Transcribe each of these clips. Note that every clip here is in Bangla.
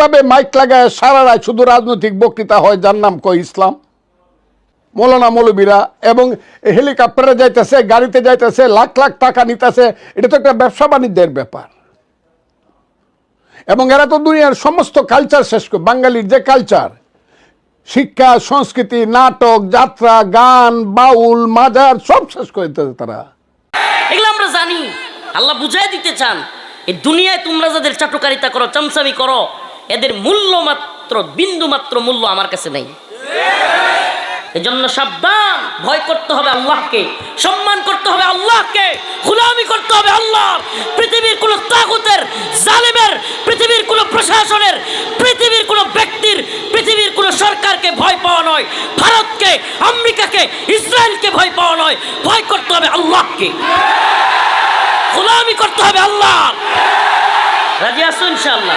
কীভাবে মাইক লাগায় সারা রাত শুধু রাজনৈতিক বক্তৃতা হয়? যার নাম কয় ইসলাম। মৌলানা মৌলবীরা এবং হেলিকপ্টারে যাইতেছে, গাড়িতে যাইতেছে, লাখ লাখ টাকা নিতেছে। এটা তো একটা ব্যবসা বাণিজ্যের ব্যাপার। এবং এরা তো দুনিয়ার সমস্ত কালচার শেষ করে বাঙালির যে কালচার শিক্ষা, সংস্কৃতি, নাটক, যাত্রা, গান, বাউল, মাজার, সব শেষ করে তারা। এগুলো আমরা জানি। আল্লাহ বুঝাই দিতে চান, এই দুনিয়ায় তোমরা যাদের চাটুকারিতা করো, চামচামি করো এদের মূল্য মাত্র বিন্দু মাত্র মূল্য আমার কাছে নেই। এজন্য সাবধান, ভয় করতে হবে আল্লাহকে, সম্মান করতে হবে আল্লাহকে, গুলামি করতে হবে আল্লাহ পৃথিবীর কোন তাগুতের, জালেমের, পৃথিবীর কোন প্রশাসনের, পৃথিবীর কোন ব্যক্তির, পৃথিবীর কোন সরকারকে ভয় পাওয়া নয়। ভারতকে, আমেরিকাকে, ইসরায়েলকে ভয় পাওয়া নয়। ভয় করতে হবে আল্লাহকে। গোলামি করতে হবে আল্লাহ রাজি আসো ইনশাআল্লাহ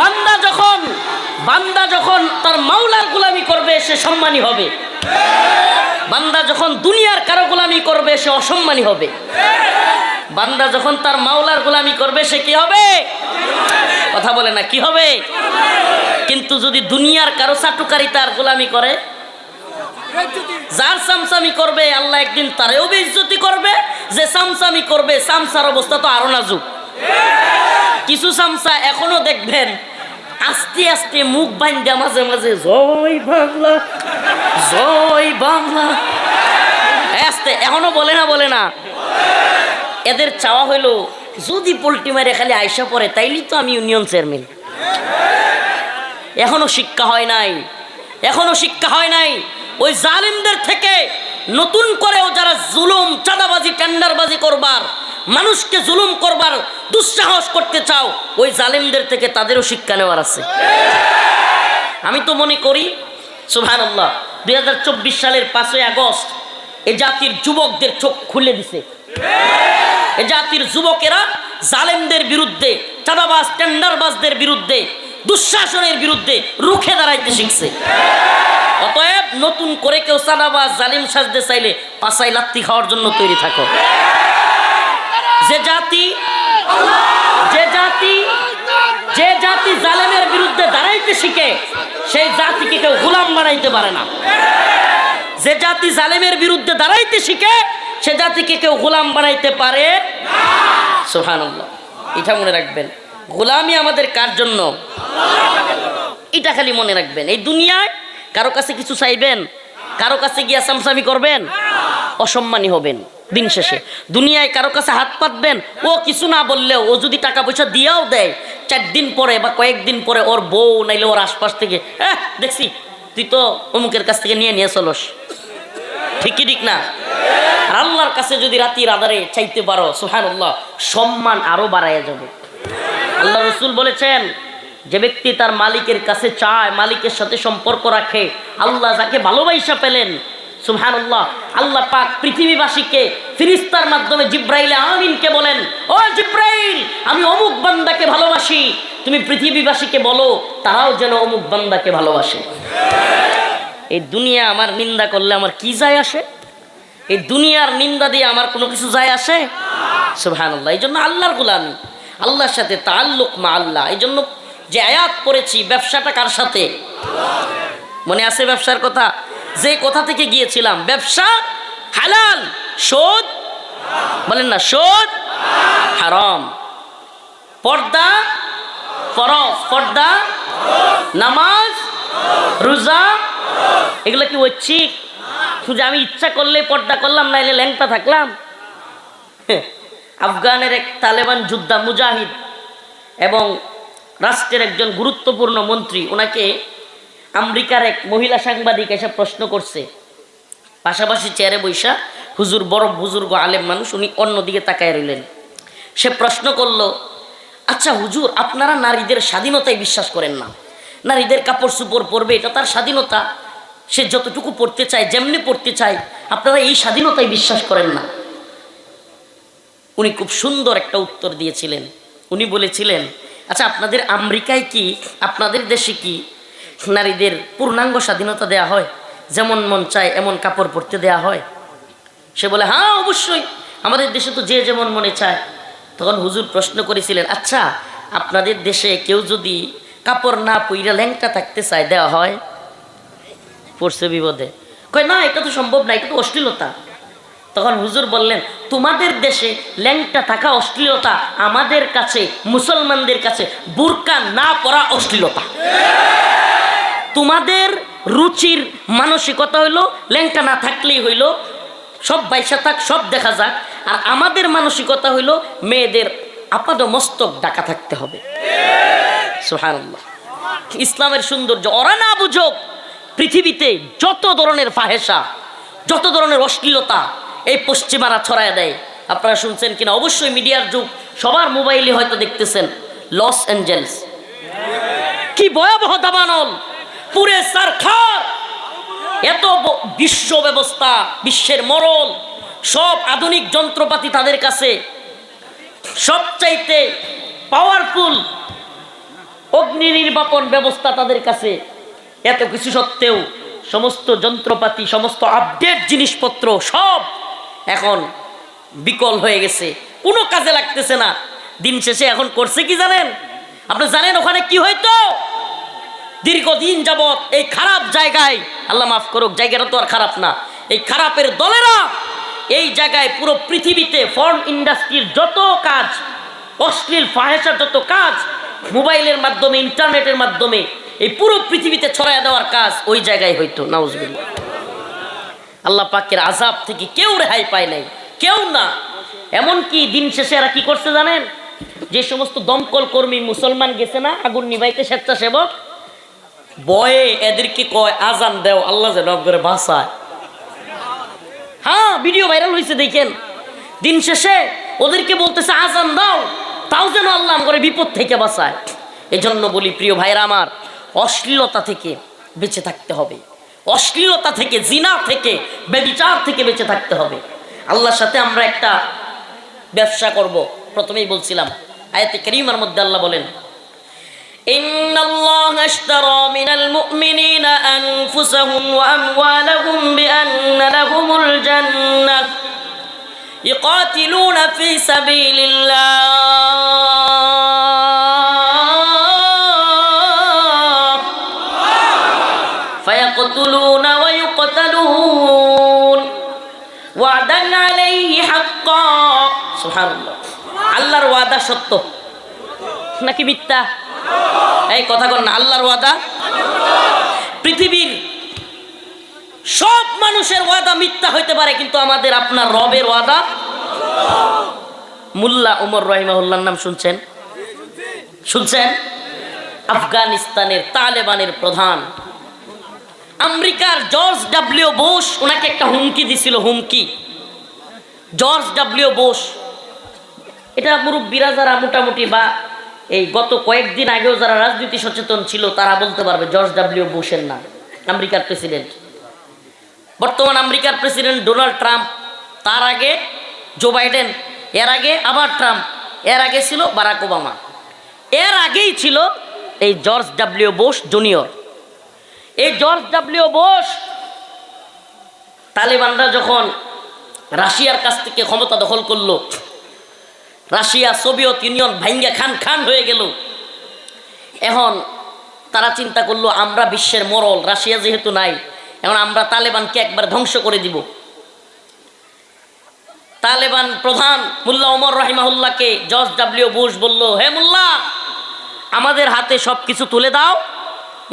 বান্দা যখন বান্দা যখন তার মাওলার গোলামি করবে, সে সম্মানী হবে। বান্দা যখন দুনিয়ার কারও গোলামি করবে, সে অসম্মানী হবে। বান্দা যখন তার মাওলার গোলামি করবে, সে কি হবে? কথা বলে না, কি হবে? কিন্তু যদি দুনিয়ার কারও চাটুকারি তার গোলামি করে, যার সামসামি করবে, আল্লাহ একদিন তারেও বেইজ্জতি করবে। যে সামসামি করবে, সামসার অবস্থা তো আরও নাজুক। কিছু সামসা এখনও দেখবেন আস্তে আস্তে মুখ বাইন্দা মাঝে মাঝে, জয় বাংলা জয় বাংলা। আস্তে, এখনও বলে না বলে না। এদের চাওয়া হইল, যদি পোল্ট্রি মারে খালি আইসা পড়ে, তাইলেই তো আমি ইউনিয়ন চেয়ারম্যান। এখনও শিক্ষা হয় নাই, এখনও শিক্ষা হয় নাই। ওই জালিমদের থেকে নতুন করেও যারা জুলুম, চাঁদাবাজি, টেন্ডারবাজি করবার মানুষকে জুলুম করবার দুঃসাহস করতে চাও, ওই জালিমদের থেকে তাদেরও শিক্ষা নেওয়ার আছে। আমি তো মনে করি সুহান আল্লাহ দুই সালের পাঁচই আগস্ট এ জাতির যুবকদের চোখ খুলে দিছে। এ জাতির যুবকেরা জালেমদের বিরুদ্ধে, চাঁদাবাজ, টেন্ডারবাজদের বিরুদ্ধে, দুঃশাসনের বিরুদ্ধে রুখে দাঁড়াইতে শিখছে। অতএব নতুন করে কেউ চাঁদাবাজ, জালিম সাজতে চাইলে পাশাই লাত্তি খাওয়ার জন্য তৈরি থাকো। যে জাতি যে জাতি যে জাতি জালেমের বিরুদ্ধে দাঁড়াইতে শিখে, সেই জাতিকে কেউ গোলাম বানাইতে পারে না। যে জাতি জালেমের বিরুদ্ধে দাঁড়াইতে শিখে, সে জাতিকে কেউ গোলাম বানাইতে পারে সোহান এটা মনে রাখবেন, গোলামি আমাদের কার জন্য? এটা খালি মনে রাখবেন, এই দুনিয়ায় কারও কাছে কিছু চাইবেন, কারও কাছে গিয়া সামসামি করবেন, অসম্মানী হবেন। দিন শেষে। দুনিয়ায় কারও কাছে হাত পাতবেন, ও কিছু না বললেও, ও যদি টাকা পয়সা দিয়েও দেয়, চার দিন পরে বা কয়েকদিন পরে ওর বউ নাইলে ওর আশপাশ থেকে হ্যাঁ দেখছি, তুই তো অমুকের কাছ থেকে নিয়ে নিয়ে চলস। ঠিকই ঠিক না? আল্লাহর কাছে যদি রাতির আধারে চাইতে পারো সুহানুল্লাহ সম্মান আরও বাড়াইয়া যাবে। আল্লাহ রসুল বলেছেন, যে ব্যক্তি তার মালিকের কাছে চায়, মালিকের সাথে সম্পর্ক রাখে, আল্লাহ যাকে ভালোবাসা পেলেন সুবহানাল্লাহ। আল্লাহ পাক পৃথিবীবাসীকে ফিরিস্তার মাধ্যমে জিব্রাইল আমিনকে বলেন, ও জিব্রাইল, আমি অমুক বান্দাকে ভালোবাসি। তুমি পৃথিবীবাসীকে বলো, তারাও যেন অমুক বান্দাকে ভালোবাসে। এই দুনিয়া আমার নিন্দা করলে আমার কি যায় আসে? এই দুনিয়ার নিন্দা দিয়ে আমার কোনো কিছু যায় আসে? সুবহানাল্লাহ। এই জন্য আল্লাহর গোলামি, আল্লাহর সাথে তাল্লুক মা আল্লাহ। এই জন্য যে আয়াত পড়েছি, ব্যবসাটা কার সাথে? মনে আছে ব্যবসার কথা? যে কথা থেকে গিয়েছিলাম? ব্যবসা? হালাল? শোধ? বলেন না, শোধ? হারাম। পর্দা? ফরজ। পর্দা? নামাজ? রোজা? এগুলো কি ঐচ্ছিক? শুধু আমি ইচ্ছা করলে পর্দা করলাম না এলে ল্যাংটা থাকলাম? আফগানের এক তালেবান যোদ্ধা মুজাহিদ এবং রাষ্ট্রের একজন গুরুত্বপূর্ণ মন্ত্রী, ওনাকে আমেরিকার এক মহিলা সাংবাদিক এসে প্রশ্ন করছে। পাশাপাশি চেয়ারে বৈশা হুজুর, বড় বুজুর্গ, আলেম মানুষ, উনি অন্যদিকে তাকায় রইলেন। সে প্রশ্ন করল আচ্ছা হুজুর, আপনারা নারীদের স্বাধীনতায় বিশ্বাস করেন না। নারীদের কাপড় চুপড় পরবে, এটা তার স্বাধীনতা। সে যতটুকু পড়তে চায়, যেমনি পড়তে চায়, আপনারা এই স্বাধীনতায় বিশ্বাস করেন না। উনি খুব সুন্দর একটা উত্তর দিয়েছিলেন। উনি বলেছিলেন আচ্ছা আপনাদের আমেরিকায় কি, আপনাদের দেশে কি নারীদের পূর্ণাঙ্গ স্বাধীনতা দেয়া হয়। যেমন মন চায়, এমন কাপড় পরতে দেয়া হয়। সে বলে হ্যাঁ অবশ্যই। আমাদের দেশে তো যে যেমন মনে চায়। তখন হুজুর প্রশ্ন করেছিলেন আচ্ছা আপনাদের দেশে কেউ যদি কাপড় না পইরা ল্যাংটা থাকতে চায় দেওয়া হয়? পড়ছে বিপদে। কয়, না, এটা তো সম্ভব না, এটা তো অশ্লীলতা। তখন হুজুর বললেন, তোমাদের দেশে ল্যাংটা থাকা অশ্লীলতা, আমাদের কাছে, মুসলমানদের কাছে, বুরকা না পরা অশ্লীলতা। তোমাদের রুচির মানসিকতা হইল ল্যাংটা না থাকলেই হইল, সব বাইসা থাক, সব দেখা যাক। আর আমাদের মানসিকতা হইল, মেয়েদের আপাদ মস্তক ডাকা থাকতে হবে। সুহানাল্লাহ ইসলামের সৌন্দর্য, ওরা না বুঝুক, পৃথিবীতে যত ধরনের ফাহেসা যত ধরনের অশ্লীলতা এই পশ্চিমারা ছড়ায় দেয়। আপনারা শুনছেন কিনা? অবশ্যই মিডিয়ার যুগ, সবার মোবাইলে হয়তো দেখতেছেন, লস অ্যাঞ্জেলস। কি ভয়াবহ দাবানল! পুরে সারখার। এত বিশ্ব ব্যবস্থা, বিশ্বের মরল সব আধুনিক যন্ত্রপাতি তাদের কাছে। সবচাইতে পাওয়ারফুল অগ্নি নির্বাপন ব্যবস্থা তাদের কাছে। এত কিছু সত্ত্বেও সমস্ত যন্ত্রপাতি, সমস্ত আপডেট জিনিসপত্র সব এখন বিকল হয়ে গেছে। কোনো কাজে লাগতেছে না। দিন শেষে এখন করছে কি জানেন? আপনি জানেন ওখানে কি হয়তো দীর্ঘদিন যাবৎ এই খারাপ জায়গায়, আল্লাহ মাফ করুক, জায়গাটা তো আর খারাপ না, এই খারাপের দলেরা এই জায়গায় পুরো পৃথিবীতে ফর্ন ইন্ডাস্ট্রির যত কাজ, অশ্লীল ফাহেসার যত কাজ, মোবাইলের মাধ্যমে, ইন্টারনেটের মাধ্যমে, এই পুরো পৃথিবীতে ছড়াইয়া দেওয়ার কাজ ওই জায়গায় হইতো, নাউজবিল্লাহ। আল্লাহ পাকের আজাব থেকে কেউ রেহাই পায় নাই, কেউ না। এমনকি দিন শেষে এরা কি করছে জানেন? যে সমস্ত দমকল কর্মী মুসলমান গেছে না, আগুন নিবাইতে স্বেচ্ছাসেবক বয়ে এদেরকে কয়, আজান দেও, আল্লাহ যেন করে বাসায় হ্যাঁ ভিডিও ভাইরাল হয়েছে দেখেন। দিন শেষে ওদেরকে বলতেছে, আজান দাও, তাও যেন আল্লাহ করে বিপদ থেকে বাঁচায়। এজন্য বলি, প্রিয় ভাইরা আমার, অশ্লীলতা থেকে বেঁচে থাকতে হবে। অশ্লীলতা থেকে, জিনা থেকে বেবিচার থেকে বেঁচে থাকতে হবে। আল্লাহর সাথে আমরা একটা ব্যবসা করব। প্রথমেই বলছিলাম, আয়াতে করিমার মধ্যে আল্লাহ বলেন إن الله اشترى من المؤمنين أنفسهم وأموالهم بأن لهم الجنة يقاتلون في سبيل الله فيقتلون ويقتلون وعدا عليه حقا سبحان الله আল্লাহর ওয়াদা সত্য নাকি মিথ্যা এই কথা কর না, আল্লাহর ওয়াদা? পৃথিবীর সব মানুষের ওয়াদা মিথ্যা হইতে পারে, কিন্তু আমাদের আপনার রবের ওয়াদা? মুল্লা উমর রহিমাহুল্লার নাম শুনছেন? শুনছেন? আফগানিস্তানের তালেবানের প্রধান। আমেরিকার জর্জ ডাব্লিউ বোস ওনাকে একটা হুমকি দিছিল, হুমকি। জর্জ ডাব্লিউ বোস এটা মুরব্বীরা যারা মোটামুটি বা এই গত কয়েকদিন আগেও যারা রাজনীতি সচেতন ছিল, তারা বলতে পারবে জর্জ ডাব্লিউ বুশের নাম, আমেরিকার প্রেসিডেন্ট। বর্তমান আমেরিকার প্রেসিডেন্ট ডোনাল্ড ট্রাম্প, তার আগে জো বাইডেন, এর আগে আবার ট্রাম্প, এর আগে ছিল বারাক ওবামা। এর আগেই ছিল এই জর্জ ডাব্লিউ বোস জুনিয়র। এই জর্জ ডাব্লিউ বোস তালিবানরা যখন রাশিয়ার কাছ থেকে ক্ষমতা দখল করল রাশিয়া, সোভিয়েত ইউনিয়ন ভাঙ্গা খান খান হয়ে গেল। এখন তারা চিন্তা করল, আমরা বিশ্বের মরল রাশিয়া যেহেতু নাই, এখন আমরা তালেবানকে একবার ধ্বংস করে দিব। তালেবান প্রধান মুল্লা ওমর রহিমাহুল্লাহকে জর্জ ডাব্লিউ বুশ বলল, হে মুল্লা, আমাদের হাতে সব কিছু তুলে দাও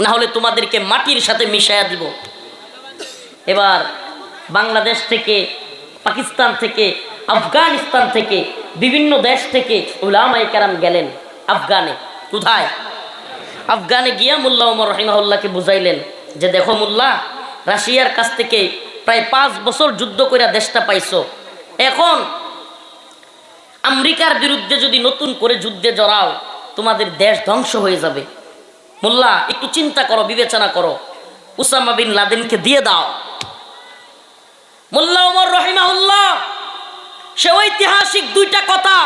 না হলে তোমাদেরকে মাটির সাথে মিশাইয়া দিব। এবার বাংলাদেশ থেকে, পাকিস্তান থেকে আফগানিস্তান থেকে, বিভিন্ন দেশ থেকে উলামাই কারাম গেলেন আফগানে। কোথায়? আফগানে গিয়া মোল্লা ওমর রহিমাহুল্লাহকে বুঝাইলেন যে, দেখো মোল্লা, রাশিয়ার কাছ থেকে প্রায় পাঁচ বছর যুদ্ধ করে দেশটা পাইছো। এখন আমেরিকার বিরুদ্ধে যদি নতুন করে যুদ্ধে জড়াও, তোমাদের দেশ ধ্বংস হয়ে যাবে। মোল্লা, একটু চিন্তা করো, বিবেচনা করো। উসামা বিন লাদেনকে দিয়ে দাও। মোল্লা ওমর রহিমাহুল্লাহ সে ঐতিহাসিক দুইটা কথা।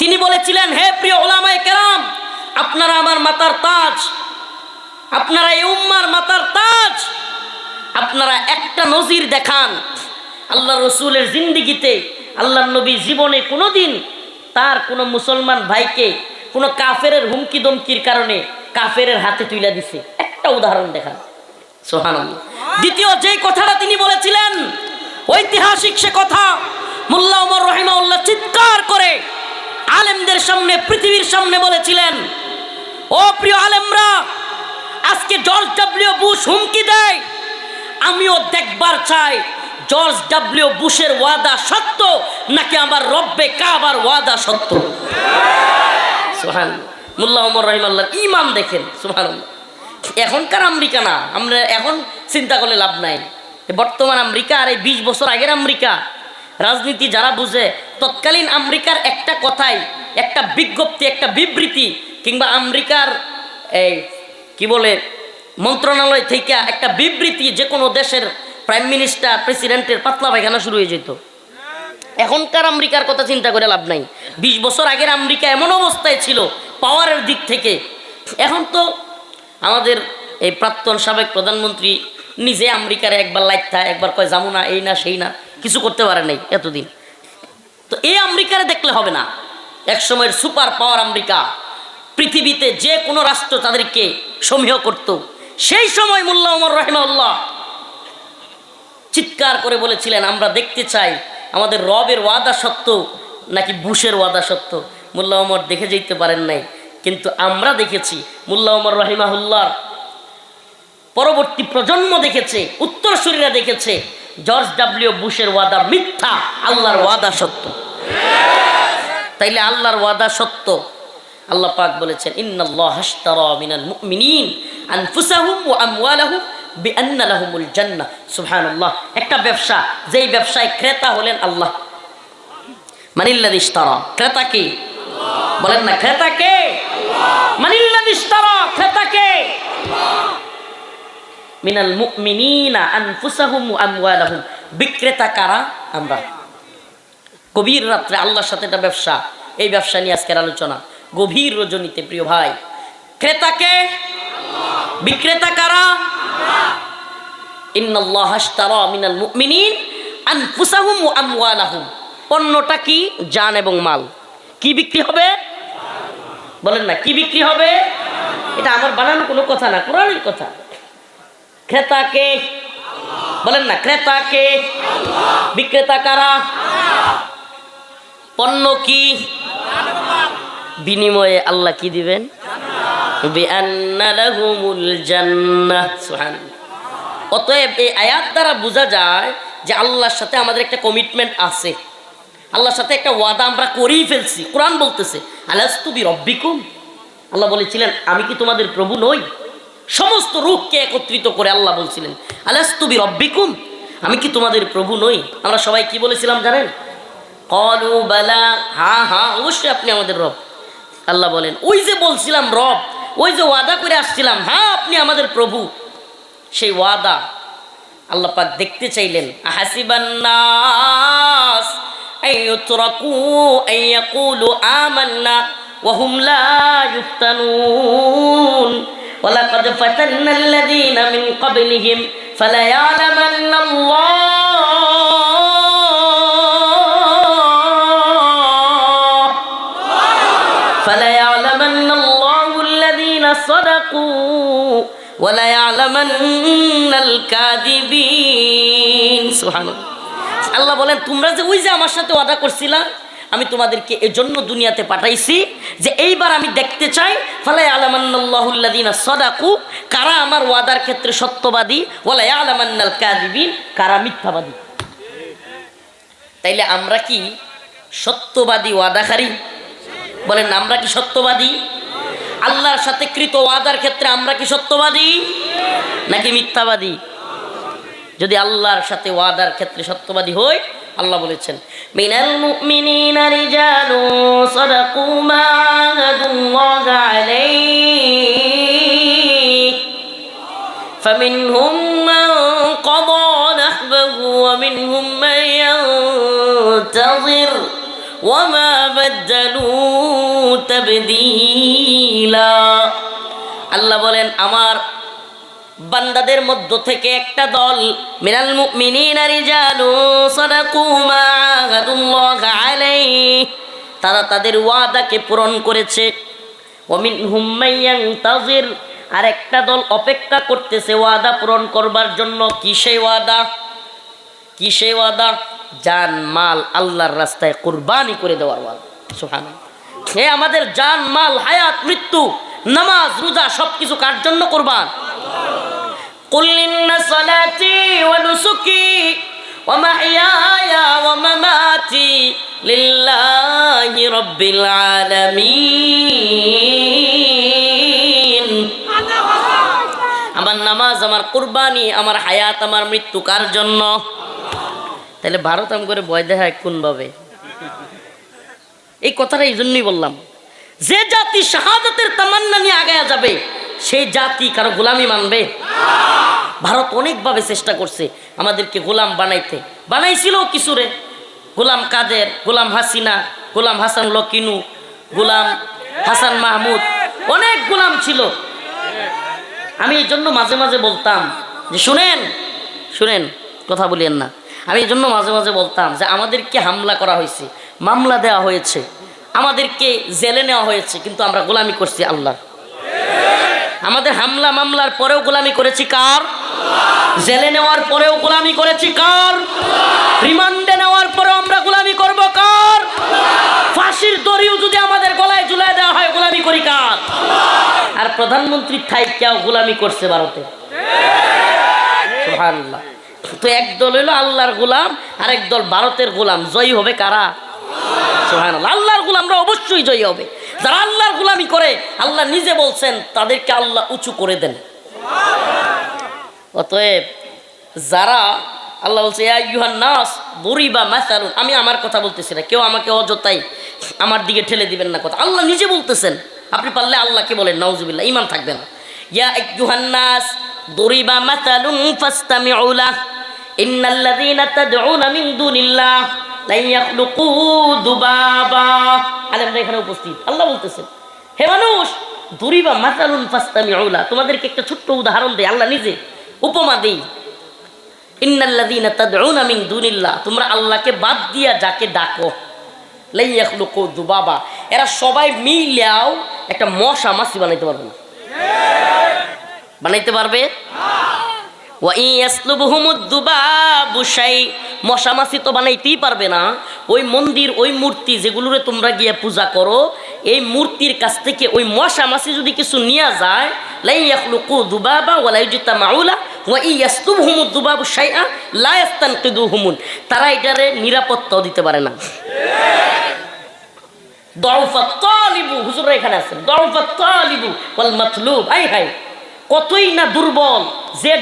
তিনি বলেছিলেন, হে প্রিয় ওলামায় কেরাম, আপনারা আমার মাতার তাজ, আপনারা এই উম্মার মাতার তাজ, আপনারা একটা নজির দেখান। আল্লাহ রসুলের জিন্দিগিতে আল্লাহ নবী জীবনে কোনোদিন তার কোনো মুসলমান ভাইকে, কোনো কাফেরের হুমকি দমকির কারণে কাফেরের হাতে তুলে দিছে। একটা উদাহরণ দেখান। সোহান দ্বিতীয় যেই কথাটা তিনি বলেছিলেন, ঐতিহাসিক সে কথা মোল্লা উমর রহিমাউল্লাহ চিৎকার করে আলেমদের সামনে, পৃথিবীর সামনে বলেছিলেন, ও প্রিয় আলেমরা, আজকে জর্জ ডাব্লিউ বুশ হুমকি দেয়। আমিও দেখবার চাই জর্জ ডাব্লিউ বুশের ওয়াদা সত্য নাকি আমার রব্বে কাবার ওয়াদা সত্য? সুহান মুল্লাহ উমর রহিমাল্লাহ ইমাম দেখেন সুহান এখনকার আমেরিকা না, আমরা এখন চিন্তা করলে লাভ নাই। বর্তমান আমেরিকা আর এই বিশ বছর আগের আমেরিকা রাজনীতি যারা বুঝে, তৎকালীন আমেরিকার একটা কথাই, একটা বিজ্ঞপ্তি, একটা বিবৃতি, কিংবা আমেরিকার এই কি বলে, মন্ত্রণালয় থেকে একটা বিবৃতি যে কোনো দেশের প্রাইম মিনিস্টার প্রেসিডেন্টের পাতলা পায়খানা শুরু হয়ে যেত। এখনকার আমেরিকার কথা চিন্তা করে লাভ নাই। বিশ বছর আগের আমেরিকা এমন অবস্থায় ছিল পাওয়ারের দিক থেকে। এখন তো আমাদের এই প্রাক্তন সাবেক প্রধানমন্ত্রী নিজে আমেরিকার একবার লাইথা একবার কয় যাব না এই না, সেই না। কিছু করতে পারে নাই এতদিন। তো এই আমেরিকারে দেখলে হবে না। এক সময়ের সুপার পাওয়ার আমেরিকা, পৃথিবীতে যে কোনো রাষ্ট্র তাদেরকে সমীহ করত। সেই সময় মোল্লা উমর রহিমাল্লাহ চিৎকার করে বলেছিলেন, আমরা দেখতে চাই আমাদের রবের ওয়াদা সত্য নাকি বুশের ওয়াদা সত্য? মোল্লা ওমর দেখে যেতে পারেন নাই, কিন্তু আমরা দেখেছি মোল্লা ওমর রহিমাহুল্লার পরবর্তী প্রজন্ম দেখেছে, উত্তরসূরিরা দেখেছে জর্জ ডাব্লিউ বুশের ওয়াদা মিথ্যা, আল্লাহর ওয়াদা সত্য। তাইলে আল্লাহর ওয়াদা সত্য। আল্লাহ পাক বলেছেন, ইন্নাল্লাহ হাশতারা মিনাল মুমিনিন আনফুসাহুম ওয়া আমওয়ালাহুম বিআন্না লাহুমুল জান্নাহ সুবহানাল্লাহ, একটা ব্যবসা, যেই ব্যবসায় ক্রেতা হলেন আল্লাহ। মানিল্লাযী ইশতারা। ক্রেতা কে? বলেন না, ক্রেতা কে? মানিল্লাযী ইশতারা, ক্রেতা কে? মিনাল মুমিনিনা আনফুসাহুম ওয়া আমওয়ালাহুম। বিক্রেতা কারা? আমরা। গভীর রাত্রে আল্লাহর সাথে একটা ব্যবসা। এই ব্যবসা নিয়ে আজকের আলোচনা। গভীর রজনীতে, প্রিয় ভাই। ক্রেতাকে? বিক্রেতা কারা? ইন্নাল্লাহ আশতারা মিনাল মুমিনিন আনফুসাহুম ওয়া আমওয়ালাহুম। পণ্যটা কি? জান এবং মাল। কি বিক্রি হবে? বলেন না, কি বিক্রি হবে? এটা আমার বানানো কোনো কথা না, কোরআনের কথা। ক্রেতাকে, বলেন না, ক্রেতাকে বিক্রেতা কারা? পণ্য কি? বিনিময়ে আল্লাহ কি দিবেন। অতএব এই আয়াত দ্বারা বোঝা যায় যে আল্লাহর সাথে আমাদের একটা কমিটমেন্ট আছে। আল্লাহর সাথে একটা ওয়াদা আমরা করেই ফেলছি। কোরআন বলতেছে আলাস্তুবি রব্বিকুম আল্লাহ বলেছিলেন, আমি কি তোমাদের প্রভু নই? সমস্ত রূপকে একত্রিত করে আল্লাহ বলছিলেন আলাস্তুবি রব্বিকুম আমি কি তোমাদের প্রভু নই? আমরা সবাই কি বলেছিলাম জানেন? কলু বালা হ্যাঁ হ্যাঁ অবশ্যই আপনি আমাদের রব। আল্লাহ বলেন, ওই যে বলছিলাম রব, ওই যে ওয়াদা করে আসছিলাম হ্যাঁ আপনি আমাদের প্রভু। সেই ওয়াদা আল্লাহ পাক দেখতে চাইলেন হাসিবান্নাস আইয়ুতরাকু আইয়াকুলু আমান্না ওয়াহুম লা ইফতানুন। ولقد فتنا الذين من قبلهم فليعلمن الله فليعلمن الله الذين صدقوا وليعلمن الكاذبين سبحان الله আল্লাহ বলেন তোমরা যে ওই যে আমার সাথে ওয়াদা করছিলা আমি তোমাদেরকে এজন্য দুনিয়াতে পাঠাইছি যে এইবার আমি দেখতে চাই ফালাই আলামান্নাল্লাহুল্লাদিনা সদাকু, কারা আমার ওয়াদার ক্ষেত্রে সত্যবাদী ওয়ালাই আলামান্নাল কাদিবিন কারা মিথ্যাবাদী। তাইলে আমরা কি সত্যবাদী ওয়াদাকারী? বলেন, আমরা কি সত্যবাদী? আল্লাহর সাথে কৃত ওয়াদার ক্ষেত্রে আমরা কি সত্যবাদী? নাকি মিথ্যাবাদী? যদি আল্লাহর সাথে ওয়াদার ক্ষেত্রে সত্যবাদী হই আল্লাহ বলেছেন, মিনাল মুমিনিনা রিজালু সাদাকু মা আহাদুল্লাহ আলাইহি। ফামিনহুম মান কাদা নাহবাহু ওয়া মিনহুম মান ইয়ানতাযির ওয়া মা বাদদালু তাবদীলা। আল্লাহ বলেন, আমার বান্দাদের মধ্য থেকে একটা দল, মিনাল মুমিনিনা রিজালু সাদাকু মা আলাইহি। তারা তাদের ওয়াদাকে পূরণ করেছে। ওমিনহুম মাইয়ান তাজির আর একটা দল অপেক্ষা করতেছে ওয়াদা পূরণ করবার জন্য। কিসে ওয়াদা? কিসে ওয়াদা? জান, মাল আল্লাহর রাস্তায় কুরবানি করে দেওয়ার ওয়াদা। সুবহানাল্লাহ। হে আমাদের জান, মাল, হায়াত, মৃত্যু, নামাজ, রোজা সবকিছু কার জন্য কোরবান? قل إن صلاتي ونسكي ومحياي ومماتي لله رب العالمين আমার নামাজ আমার কুরবানি আমার হায়াত আমার মৃত্যু কার জন্য তাহলে ভারত আম করে ভয় দেখায় কোনভাবে এই কথাটা এই জন্যই বললাম যে জাতি শাহাদতের তামান্না নিয়ে আগায়া যাবে সেই জাতি কারও গোলামি মানবে? ভারত অনেকভাবে চেষ্টা করছে আমাদেরকে গোলাম বানাইতে। বানাইছিল কিছুরে। গোলাম কাদের? গোলাম হাসিনা, গোলাম হাসান লকিনু, গোলাম হাসান মাহমুদ। অনেক গোলাম ছিল। আমি এই জন্য মাঝে মাঝে বলতাম যে, শুনেন শুনেন, কথা বলিয়েন না। আমি এই জন্য মাঝে মাঝে বলতাম যে, আমাদেরকে হামলা করা হয়েছে, মামলা দেওয়া হয়েছে। আমাদেরকে জেলে নেওয়া হয়েছে, কিন্তু আমরা গোলামি করছি আল্লাহ আমাদের হামলা মামলার পরেও গোলামি করেছি কার? জেলে নেওয়ার পরেও গোলামি করেছি কার? রিমান্ডে নেওয়ার পরেও আমরা গোলামি করব কার? ফাঁসির দড়িও যদি আমাদের গলায় ঝুলাই দেওয়া হয়, গোলামি করি কার? আর প্রধানমন্ত্রী কেউ গোলামি করছে ভারতে। তো এক দল হইল আল্লাহর গোলাম আর এক দল ভারতের গোলাম। জয়ী হবে কারা? সুবহানাল্লাহ। আল্লাহর গোলামরা অবশ্যই জয়ী হবে। যারা আল্লাহর গোলামি করে, আল্লাহ নিজে বলছেন, তাদেরকে আল্লাহ উঁচু করে দেন। অতএব যারা, আল্লাহ বলছে "ইয়া আইয়ুহান নাস, দরিবা মাসালুন। আমি আমার কথা বলতেছি না, কেউ আমাকে অযথাই আমার দিকে ঠেলে দিবেন না কথা। আল্লাহ নিজে বলতেছেন, আপনি পারলে আল্লাহকে বলেন, নাউজুবিল্লাহ ইমান থাকবে না ইয়া আইয়ুহান নাস লাহ ইন্নাল্লাযীনা তাদউনা মিন দুনিল্লাহ। এখানে উপস্থিত। আল্লাহ বলতেছেন, হে মানুষ, দরিবা মাসালুন ফাসতামিউ লাহ তোমাদেরকে একটা ছোট্ট উদাহরণ দেয় আল্লাহ নিজে উপমা দেই। তোমরা আল্লাহকে বাদ দিয়া যাকে ডাকো। লাইয়াখলুকু দুবাবা, এরা সবাই মিলাও একটা মশা মাছি বানাইতে পারবে না। বানাইতে পারবে? ইয়াসলুবহুমুদ দুবাবু শাই মশা মাছি তো বানাইতেই পারবে না। ওই মন্দির, ওই মূর্তি যেগুলোরে তোমরা গিয়ে পূজা করো, এই মূর্তির কাছ থেকে ওই মশামাছি যদি কিছু নিয়ে যায় তারা দিতে পারে না। কতই না দুর্বল, যে